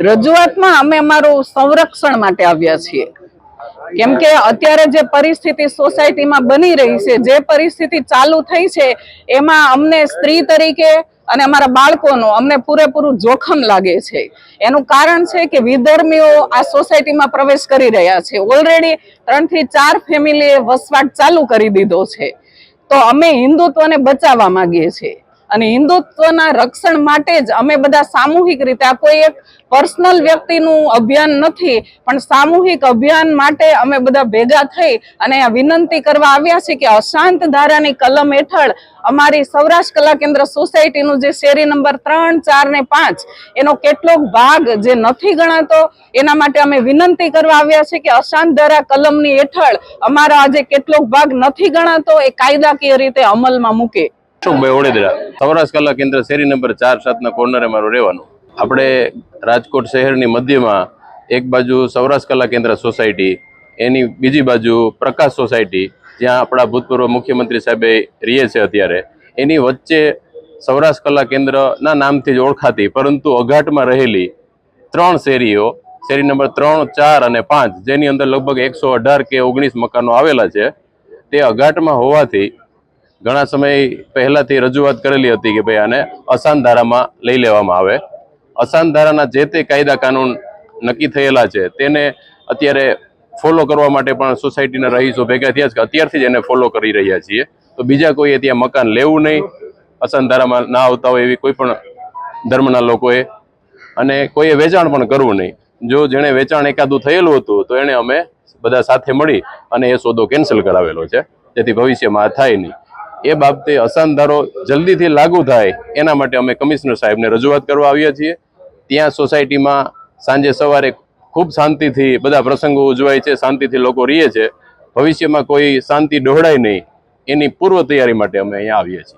રજૂઆતમાં અમે અમારું સંરક્ષણ માટે આવ્યા છીએ. કેમ કે અત્યારે જે પરિસ્થિતિ સોસાયટીમાં બની રહી છે, જે પરિસ્થિતિ ચાલુ થઈ છે, એમાં અમને સ્ત્રી તરીકે અને અમારા બાળકોનું અમને પૂરેપૂરું જોખમ લાગે છે. એનું કારણ છે કે વિધર્મીઓ આ સોસાયટીમાં પ્રવેશ કરી રહ્યા છે. ઓલરેડી ત્રણથી ચાર ફેમિલીએ વસવાટ ચાલુ કરી દીધો છે. તો અમે હિન્દુત્વને બચાવવા માંગીએ છીએ. અને હિન્દુત્વના રક્ષણ માટે જ અમે બધા સામૂહિક રીતે, આ કોઈ એક પર્સનલ વ્યક્તિનું અભિયાન નથી, પણ સામૂહિક અભિયાન માટે અમે બધા ભેગા થઈ અને આ વિનંતી કરવા આવ્યા છે કે અશાંત ધારાની કલમ હેઠળ અમારી સૌરાષ્ટ્ર કલા કેન્દ્ર સોસાયટીનું જે શેરી નંબર ત્રણ, ચાર ને પાંચ, એનો કેટલોક ભાગ જે નથી ગણાતો, એના માટે અમે વિનંતી કરવા આવ્યા છે કે અશાંત ધારા કલમની હેઠળ અમારા આજે કેટલોક ભાગ નથી ગણાતો, એ કાયદાકીય રીતે અમલમાં મૂકે. અશોકભાઈ સૌરાષ્ટ્ર કલા કેન્દ્ર શેરી નંબર ચાર સાતના કોર્નરે મારું રહેવાનું. આપણે રાજકોટ શહેરની મધ્યમાં એક બાજુ સૌરાષ્ટ્ર કલા કેન્દ્ર સોસાયટી એની બીજી બાજુ પ્રકાશ સોસાયટી જ્યાં આપણા ભૂતપૂર્વ મુખ્યમંત્રી સાહેબે રહીએ છે અત્યારે. એની વચ્ચે સૌરાષ્ટ્ર કલા કેન્દ્રના નામથી જ ઓળખાતી, પરંતુ અઘાટમાં રહેલી ત્રણ શેરીઓ, શેરી નંબર ત્રણ, ચાર અને પાંચ, જેની અંદર લગભગ એકસો અઢાર કે ઓગણીસ મકાનો આવેલા છે, તે અઘાટમાં હોવાથી ઘણા સમય પહેલાથી રજૂઆત કરેલી હતી કે ભાઈ આને અસાન ધારામાં લઈ લેવામાં આવે. અસાન ધારાના જે તે કાયદા કાનૂન નક્કી થયેલા છે, તેને અત્યારે ફોલો કરવા માટે પણ સોસાયટીના રહીશો ભેગા થયા છે કે અત્યારથી જ એને ફોલો કરી રહ્યા છીએ. તો બીજા કોઈએ ત્યાં મકાન લેવું નહીં, અસાન ધારામાં ના આવતા હોય એવી કોઈ પણ ધર્મના લોકોએ. અને કોઈએ વેચાણ પણ કરવું નહીં. જો જેણે વેચાણ એકાદું થયેલું હતું, તો એણે અમે બધા સાથે મળી અને એ સોદો કેન્સલ કરાવેલો છે. જેથી ભવિષ્યમાં થાય નહીં. એ બાબતે અસાનધારો જલ્દીથી લાગુ થાય, એના માટે અમે કમિશનર સાહેબને રજૂઆત કરવા આવ્યા છીએ. ત્યાં સોસાયટીમાં સાંજે સવારે ખૂબ શાંતિથી બધા પ્રસંગો ઉજવાય છે, શાંતિથી લોકો રહીએ છે. ભવિષ્યમાં કોઈ શાંતિ ડહોળાય નહીં, એની પૂર્વ તૈયારી માટે અમે અહીંયા આવીએ છીએ.